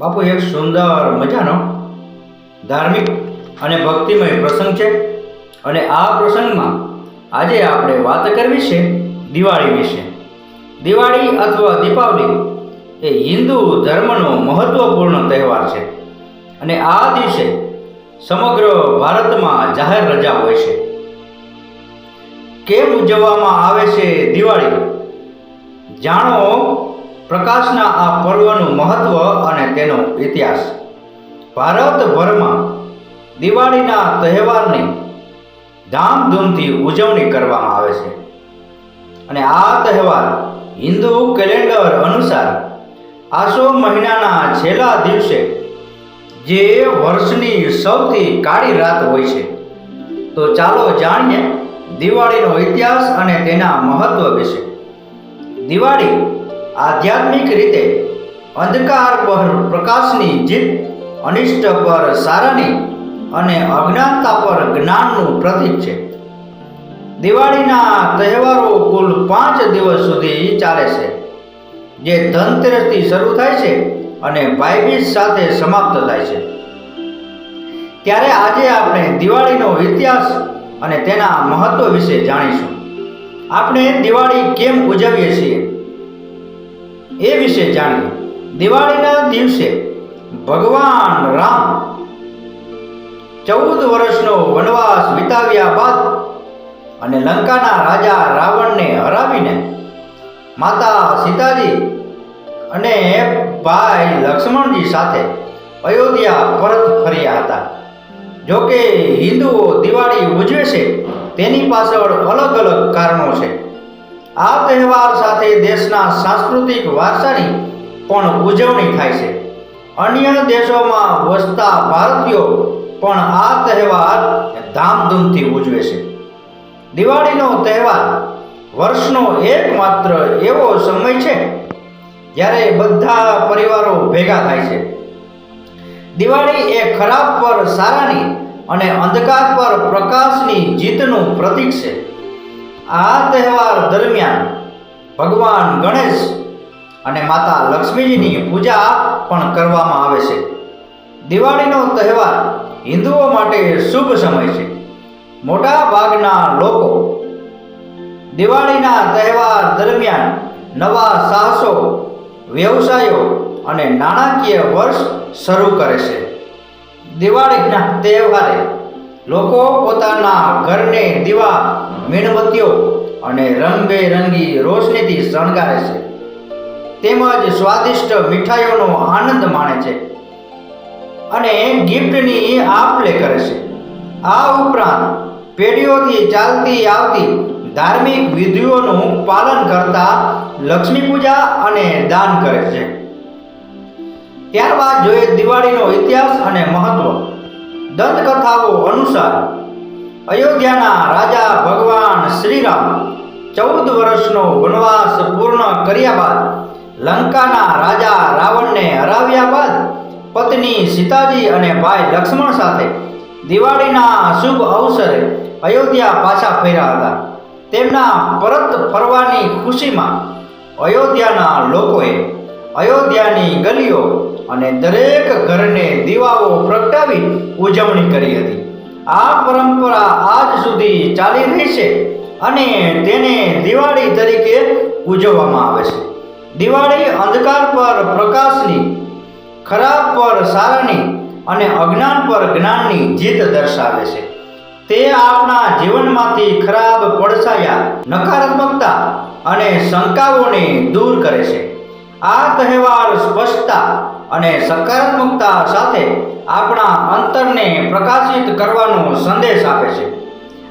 બાપુ, એક સુંદર મજાનો ધાર્મિક અને ભક્તિમય પ્રસંગ છે અને આ પ્રસંગમાં આજે આપણે વાત કરવી છે દિવાળી વિશે. દિવાળી અથવા દીપાવલી એ હિન્દુ ધર્મનો મહત્વપૂર્ણ તહેવાર છે અને આ દિવસે સમગ્ર ભારતમાં જાહેર રજા હોય છે. કેમ ઉજવવામાં આવે છે દિવાળી? જાણો પ્રકાશના આ પર્વનું મહત્વ અને તેનો ઇતિહાસ. ભારતભરમાં દિવાળીના તહેવારની ધામધૂમથી ઉજવણી કરવામાં આવે છે. અને આ તહેવાર હિન્દુ કેલેન્ડર અનુસાર આસો મહિનાના છેલ્લા દિવસે જે વર્ષની સૌથી કાળી રાત હોય છે. તો ચાલો જાણીએ દિવાળીનો ઇતિહાસ અને તેના મહત્વ વિશે. દિવાળી આધ્યાત્મિક રીતે અંધકાર પર પ્રકાશની જીત, અનિષ્ટ પર સારાની અને અજ્ઞાનતા પર જ્ઞાનનું પ્રતીક છે. દિવાળીના તહેવારો કુલ પાંચ દિવસ સુધી ચાલે છે, જે ધનતેરસથી શરૂ થાય છે અને ભાઈબીજ સાથે સમાપ્ત થાય છે. ત્યારે આજે આપણે દિવાળીનો ઇતિહાસ અને તેના મહત્વ વિશે જાણીશું. આપણે દિવાળી કેમ ઉજવીએ છીએ? એ વિશે જાણીએ. દિવાળીના દિવસે ભગવાન રામ ચૌદ વર્ષનો વનવાસ વિતાવ્યા બાદ અને લંકાના રાજા રાવણને હરાવીને માતા સીતાજી અને ભાઈ લક્ષ્મણજી સાથે અયોધ્યા પરત ફર્યા હતા. જોકે હિન્દુઓ દિવાળી ઉજવે છે, તેની પાછળ અલગ અલગ કારણો છે. આ તહેવાર સાથે દેશના સાંસ્કૃતિક વારસાની પણ ઉજવણી થાય છે. અન્ય દેશોમાં વસતા ભારતીયો પણ આ તહેવાર ધામધૂમથી ઉજવે છે. દિવાળીનો તહેવાર વર્ષનો એકમાત્ર એવો સમય છે જ્યારે બધા પરિવારો ભેગા થાય છે. દિવાળી એ ખરાબ પર સારાની અને અંધકાર પર પ્રકાશની જીતનું પ્રતીક છે. આ તહેવાર દરમિયાન ભગવાન ગણેશ અને માતા લક્ષ્મીજીની પૂજા પણ કરવામાં આવે છે. દિવાળીનો તહેવાર હિન્દુઓ માટે શુભ સમય છે. મોટા ભાગના લોકો દિવાળીના તહેવાર દરમિયાન નવા સાહસો, વ્યવસાયો અને નાણાકીય વર્ષ શરૂ કરે છે. દિવાળીના તહેવારે લોકો પોતાના ઘરને દીવા મીણબત્તીઓ અને રંગબેરંગી રોશનીથી શણગારે છે. તેમજ સ્વાદિષ્ટ મીઠાઈઓનો આનંદ માણે છે અને ગિફ્ટની આપ લે કરે છે. આ ઉપરાંત પેઢીઓથી ચાલતી આવતી ધાર્મિક વિધિઓનું પાલન કરતા લક્ષ્મી પૂજા અને દાન કરે છે. ત્યારબાદ જોઈએ દિવાળીનો ઇતિહાસ અને મહત્વ. દંતકથાઓ અનુસાર અયોધ્યાના રાજા ભગવાન શ્રીરામ ચૌદ વર્ષનો વનવાસ પૂર્ણ કર્યા બાદ લંકાના રાજા રાવણને હરાવ્યા બાદ પત્ની સીતાજી અને ભાઈ લક્ષ્મણ સાથે દિવાળીના શુભ અવસરે અયોધ્યા પાછા ફર્યા હતા. તેમના પરત ફરવાની ખુશીમાં અયોધ્યાના લોકોએ અયોધ્યાની ગલીઓ અને દરેક ઘરને દીવાઓ પ્રગટાવી ઉજવણી કરી હતી. આ પરંપરા આજ સુધી ચાલી રહી છે અને તેને દિવાળી તરીકે ઉજવવામાં આવે છે. દિવાળી અંધકાર પર પ્રકાશની, ખરાબ પર સારાની અને અજ્ઞાન પર જ્ઞાનની જીત દર્શાવે છે. તે આપણા જીવનમાંથી ખરાબ, પડછાયા, નકારાત્મકતા અને શંકાઓને દૂર કરે છે. આ તહેવાર સ્પષ્ટતા અને સકારાત્મકતા સાથે આપણા અંતરને પ્રકાશિત કરવાનો સંદેશ આપે છે.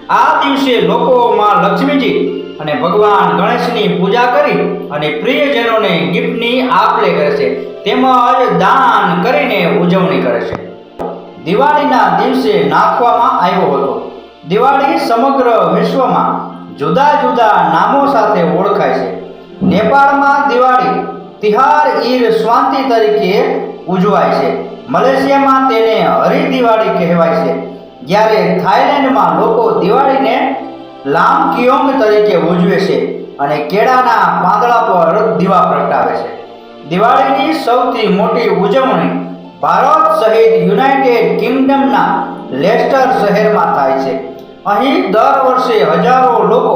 આ દિવસે લોકો માં લક્ષ્મીજી અને ભગવાન ગણેશની પૂજા કરી અને પ્રિયજનોને ગિફ્ટની આપ લે કરે છે. તેમજ દાન કરીને ઉજવણી કરે છે. દિવાળીના દિવસે નાખવામાં આવ્યો હતો. દિવાળી સમગ્ર વિશ્વમાં જુદા જુદા નામો સાથે ઓળખાય છે. નેપાળમાં દિવાળી તિહાર ઈર સ્વાંતિ તરીકે ઉજવાય છે. મલેશિયામાં તેને હરી દિવાળી કહેવાય છે. જ્યારે થાઈલેન્ડમાં લોકો દિવાળીને લામ કિયોંગ તરીકે ઉજવે છે અને કેળાના પાંદડા પર દીવા પ્રગટાવે છે. દિવાળીની સૌથી મોટી ઉજવણી ભારત સહિત યુનાઇટેડ કિંગડમના લેસ્ટર શહેરમાં થાય છે. અહીં દર વર્ષે હજારો લોકો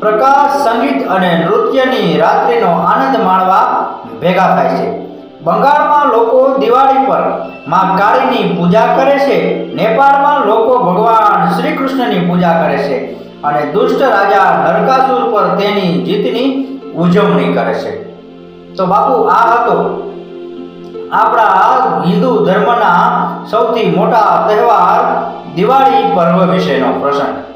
પ્રકાશ સંગીત અને નૃત્યની રાત્રિનો આનંદ માણવા ભેગા થાય છે. બંગાળમાં લોકો દિવાળી પરમાં કાળીની પૂજા કરે છે. નેપાળમાં લોકો ભગવાન શ્રી કૃષ્ણની પૂજા કરે છે અને દુષ્ટ રાજા નરકાસુર પર તેની જીતની ઉજવણી કરે છે. તો બાપુ, આ હતો આપણા હિન્દુ ધર્મના સૌથી મોટા તહેવાર દિવાળી પર્વ વિશેનો પ્રસંગ.